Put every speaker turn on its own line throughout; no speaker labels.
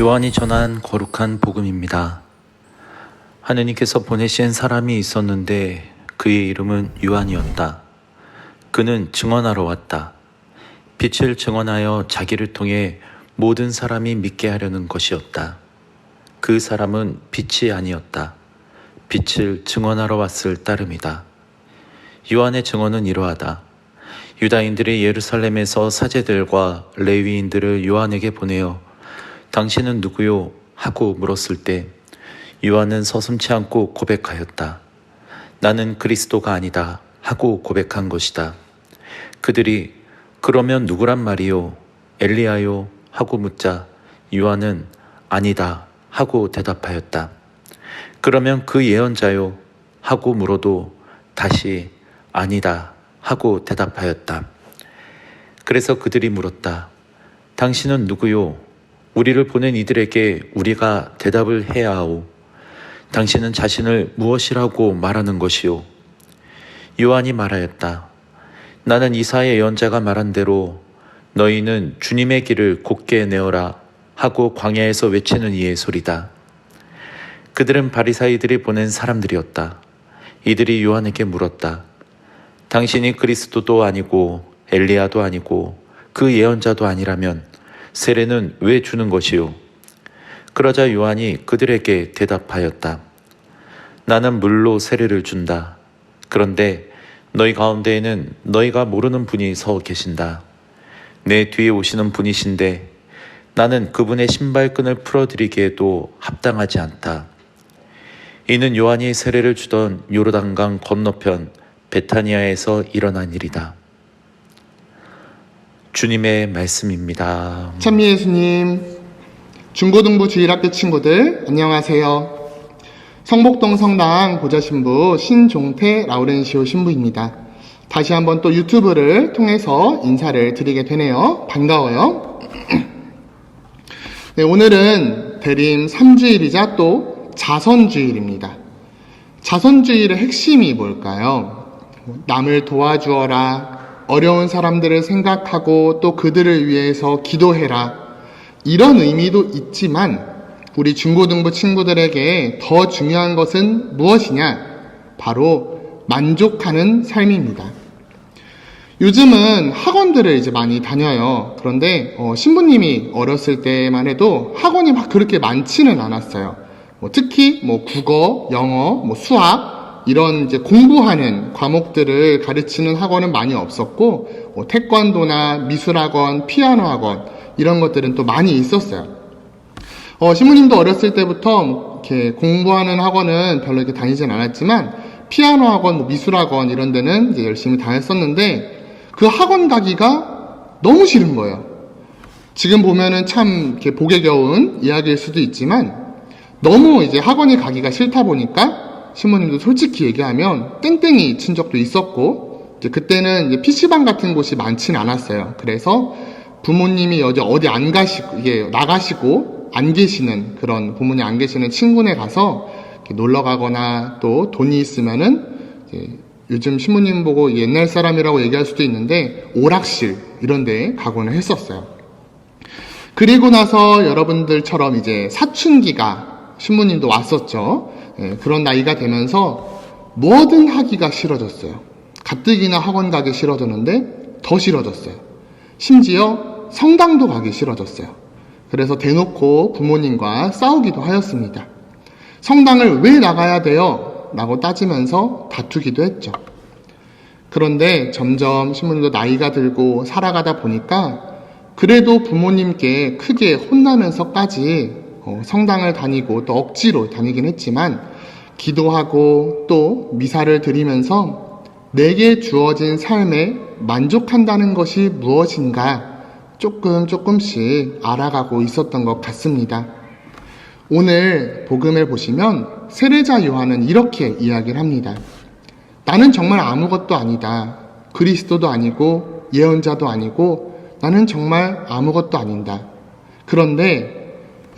요한이 전한 거룩한 복음입니다. 하느님께서 보내신 사람이 있었는데 그의 이름은 요한이었다. 그는 증언하러 왔다. 빛을 증언하여 자기를 통해 모든 사람이 믿게 하려는 것이었다. 그 사람은 빛이 아니었다. 빛을 증언하러 왔을 따름이다. 요한의 증언은 이러하다. 유다인들이 예루살렘에서 사제들과 레위인들을 요한에게 보내어 당신은 누구요? 하고 물었을 때 요한은 서슴치 않고 고백하였다. 나는 그리스도가 아니다. 하고 고백한 것이다. 그들이 그러면 누구란 말이요? 엘리야요? 하고 묻자 요한은 아니다. 하고 대답하였다. 그러면 그 예언자요? 하고 물어도 다시 아니다. 하고 대답하였다. 그래서 그들이 물었다. 당신은 누구요? 우리를 보낸 이들에게 우리가 대답을 해야 하오. 당신은 자신을 무엇이라고 말하는 것이요? 요한이 말하였다. 나는 이사의 예언자가 말한 대로 너희는 주님의 길을 곧게 내어라 하고 광야에서 외치는 이의 소리다. 그들은 바리사이들이 보낸 사람들이었다. 이들이 요한에게 물었다. 당신이 그리스도도 아니고 엘리야도 아니고 그 예언자도 아니라면 세례는 왜 주는 것이요? 그러자 요한이 그들에게 대답하였다. 나는 물로 세례를 준다. 그런데 너희 가운데에는 너희가 모르는 분이 서 계신다. 내 뒤에 오시는 분이신데 나는 그분의 신발끈을 풀어드리기에도 합당하지 않다. 이는 요한이 세례를 주던 요르단강 건너편 베타니아에서 일어난 일이다. 주님의 말씀입니다.
찬미 예수님, 중고등부 주일학교 친구들 안녕하세요. 성복동 성당 보좌신부 신종태 라우렌시오 신부입니다. 다시 한번 또 유튜브를 통해서 인사를 드리게 되네요. 반가워요. 네, 오늘은 대림 3주일이자 또 자선주일입니다. 자선주일의 핵심이 뭘까요? 남을 도와주어라, 어려운 사람들을 생각하고 또 그들을 위해서 기도해라. 이런 의미도 있지만 우리 중고등부 친구들에게 더 중요한 것은 무엇이냐? 바로 만족하는 삶입니다. 요즘은 학원들을 이제 많이 다녀요. 그런데 어, 신부님이 어렸을 때만 해도 학원이 막 그렇게 많지는 않았어요. 뭐 특히 뭐 국어, 영어, 뭐 수학 이런 이제 공부하는 과목들을 가르치는 학원은 많이 없었고 뭐 태권도나 미술학원, 피아노 학원 이런 것들은 또 많이 있었어요. 어, 신부님도 어렸을 때부터 뭐 이렇게 공부하는 학원은 별로 이렇게 다니진 않았지만 피아노 학원, 뭐 미술 학원 이런 데는 이제 열심히 다녔었는데 그 학원 가기가 너무 싫은 거예요. 지금 보면은 참 이렇게 복에 겨운 이야기일 수도 있지만 너무 이제 학원에 가기가 싫다 보니까 신부님도 솔직히 얘기하면 땡땡이 친 적도 있었고 이제 그때는 이제 PC방 같은 곳이 많지는 않았어요. 그래서 부모님이 어디 어디 안 가시고 이게 나가시고 안 계시는 그런 부모님 안 계시는 친구네 가서 놀러 가거나 또 돈이 있으면은 요즘 신부님 보고 옛날 사람이라고 얘기할 수도 있는데 오락실 이런 데 가곤 했었어요. 그리고 나서 여러분들처럼 이제 사춘기가 신부님도 왔었죠. 예, 그런 나이가 되면서 뭐든 하기가 싫어졌어요. 가뜩이나 학원 가기 싫어졌는데 더 싫어졌어요. 심지어 성당도 가기 싫어졌어요. 그래서 대놓고 부모님과 싸우기도 하였습니다. 성당을 왜 나가야 돼요? 라고 따지면서 다투기도 했죠. 그런데 점점 신부님도 나이가 들고 살아가다 보니까 그래도 부모님께 크게 혼나면서까지 어, 성당을 다니고 또 억지로 다니긴 했지만 기도하고 또 미사를 드리면서 내게 주어진 삶에 만족한다는 것이 무엇인가 조금 조금씩 알아가고 있었던 것 같습니다. 오늘 복음을 보시면 세례자 요한은 이렇게 이야기를 합니다. 나는 정말 아무것도 아니다. 그리스도도 아니고 예언자도 아니고 나는 정말 아무것도 아닌다. 그런데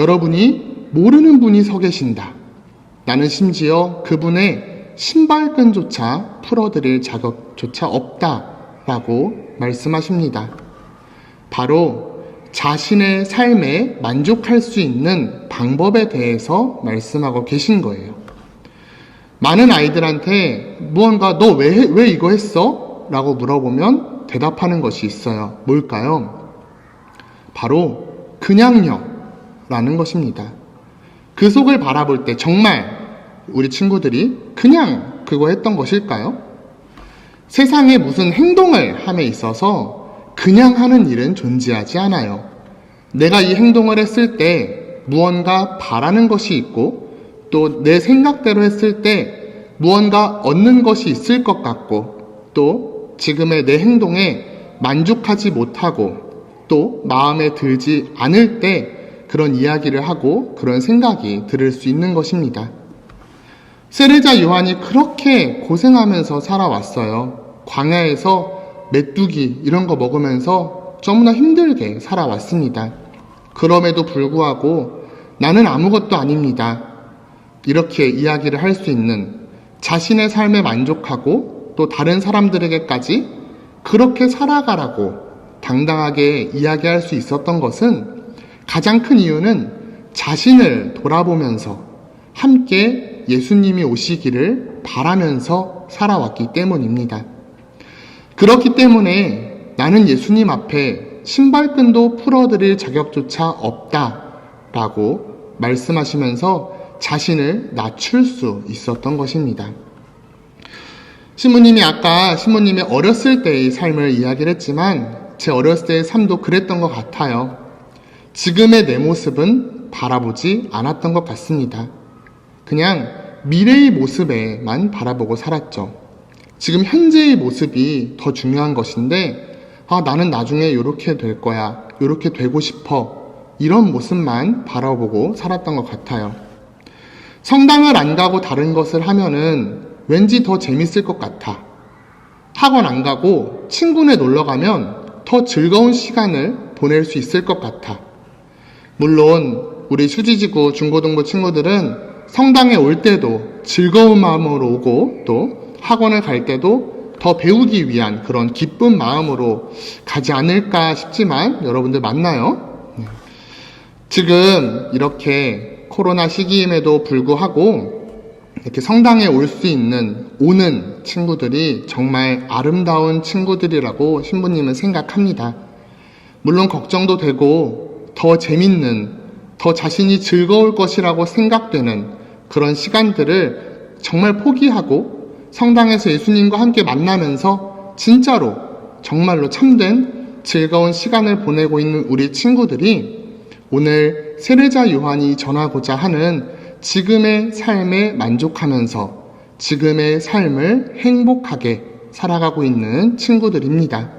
여러분이 모르는 분이 서 계신다. 나는 심지어 그분의 신발끈조차 풀어드릴 자격조차 없다. 라고 말씀하십니다. 바로 자신의 삶에 만족할 수 있는 방법에 대해서 말씀하고 계신 거예요. 많은 아이들한테 무언가 너 왜 왜 이거 했어? 라고 물어보면 대답하는 것이 있어요. 뭘까요? 바로 그냥요 라는 것입니다. 그 속을 바라볼 때 정말 우리 친구들이 그냥 그거 했던 것일까요? 세상에 무슨 행동을 함에 있어서 그냥 하는 일은 존재하지 않아요. 내가 이 행동을 했을 때 무언가 바라는 것이 있고 또 내 생각대로 했을 때 무언가 얻는 것이 있을 것 같고 또 지금의 내 행동에 만족하지 못하고 또 마음에 들지 않을 때 그런 이야기를 하고 그런 생각이 들을 수 있는 것입니다. 세례자 요한이 그렇게 고생하면서 살아왔어요. 광야에서 메뚜기 이런 거 먹으면서 너무나 힘들게 살아왔습니다. 그럼에도 불구하고 나는 아무것도 아닙니다. 이렇게 이야기를 할 수 있는 자신의 삶에 만족하고 또 다른 사람들에게까지 그렇게 살아가라고 당당하게 이야기할 수 있었던 것은 가장 큰 이유는 자신을 돌아보면서 함께 예수님이 오시기를 바라면서 살아왔기 때문입니다. 그렇기 때문에 나는 예수님 앞에 신발끈도 풀어드릴 자격조차 없다 라고 말씀하시면서 자신을 낮출 수 있었던 것입니다. 신부님이 아까 신부님이 어렸을 때의 삶을 이야기를 했지만 제 어렸을 때의 삶도 그랬던 것 같아요. 지금의 내 모습은 바라보지 않았던 것 같습니다. 그냥 미래의 모습에만 바라보고 살았죠. 지금 현재의 모습이 더 중요한 것인데, 아, 나는 나중에 이렇게 될 거야. 이렇게 되고 싶어. 이런 모습만 바라보고 살았던 것 같아요. 성당을 안 가고 다른 것을 하면은 왠지 더 재밌을 것 같아. 학원 안 가고 친구네 놀러 가면 더 즐거운 시간을 보낼 수 있을 것 같아. 물론 우리 수지지구 중고등부 친구들은 성당에 올 때도 즐거운 마음으로 오고 또 학원을 갈 때도 더 배우기 위한 그런 기쁜 마음으로 가지 않을까 싶지만 여러분들 맞나요? 네. 지금 이렇게 코로나 시기임에도 불구하고 이렇게 성당에 올 수 있는 오는 친구들이 정말 아름다운 친구들이라고 신부님은 생각합니다. 물론 걱정도 되고 더 재밌는 더 자신이 즐거울 것이라고 생각되는 그런 시간들을 정말 포기하고 성당에서 예수님과 함께 만나면서 진짜로 정말로 참된 즐거운 시간을 보내고 있는 우리 친구들이 오늘 세례자 요한이 전하고자 하는 지금의 삶에 만족하면서 지금의 삶을 행복하게 살아가고 있는 친구들입니다.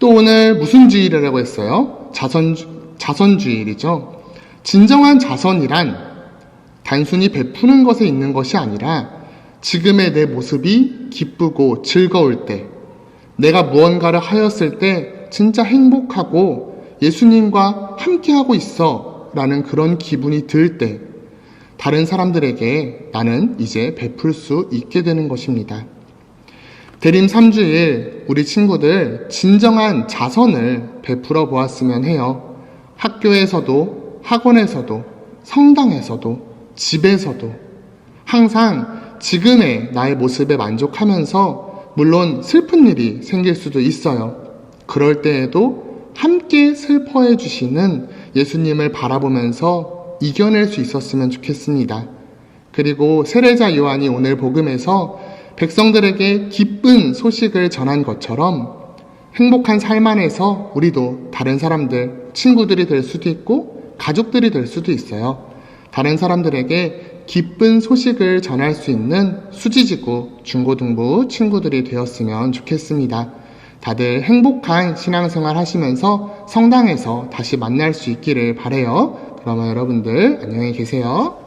또 오늘 무슨 주일이라고 했어요? 자선, 자선주일이죠. 진정한 자선이란 단순히 베푸는 것에 있는 것이 아니라 지금의 내 모습이 기쁘고 즐거울 때, 내가 무언가를 하였을 때 진짜 행복하고 예수님과 함께하고 있어 라는 그런 기분이 들 때, 다른 사람들에게 나는 이제 베풀 수 있게 되는 것입니다. 대림 3주일 우리 친구들 진정한 자선을 베풀어 보았으면 해요. 학교에서도, 학원에서도, 성당에서도, 집에서도 항상 지금의 나의 모습에 만족하면서 물론 슬픈 일이 생길 수도 있어요. 그럴 때에도 함께 슬퍼해 주시는 예수님을 바라보면서 이겨낼 수 있었으면 좋겠습니다. 그리고 세례자 요한이 오늘 복음에서 백성들에게 기쁜 소식을 전한 것처럼 행복한 삶 안에서 우리도 다른 사람들, 친구들이 될 수도 있고 가족들이 될 수도 있어요. 다른 사람들에게 기쁜 소식을 전할 수 있는 수지지구 중고등부 친구들이 되었으면 좋겠습니다. 다들 행복한 신앙생활 하시면서 성당에서 다시 만날 수 있기를 바래요. 그러면 여러분들 안녕히 계세요.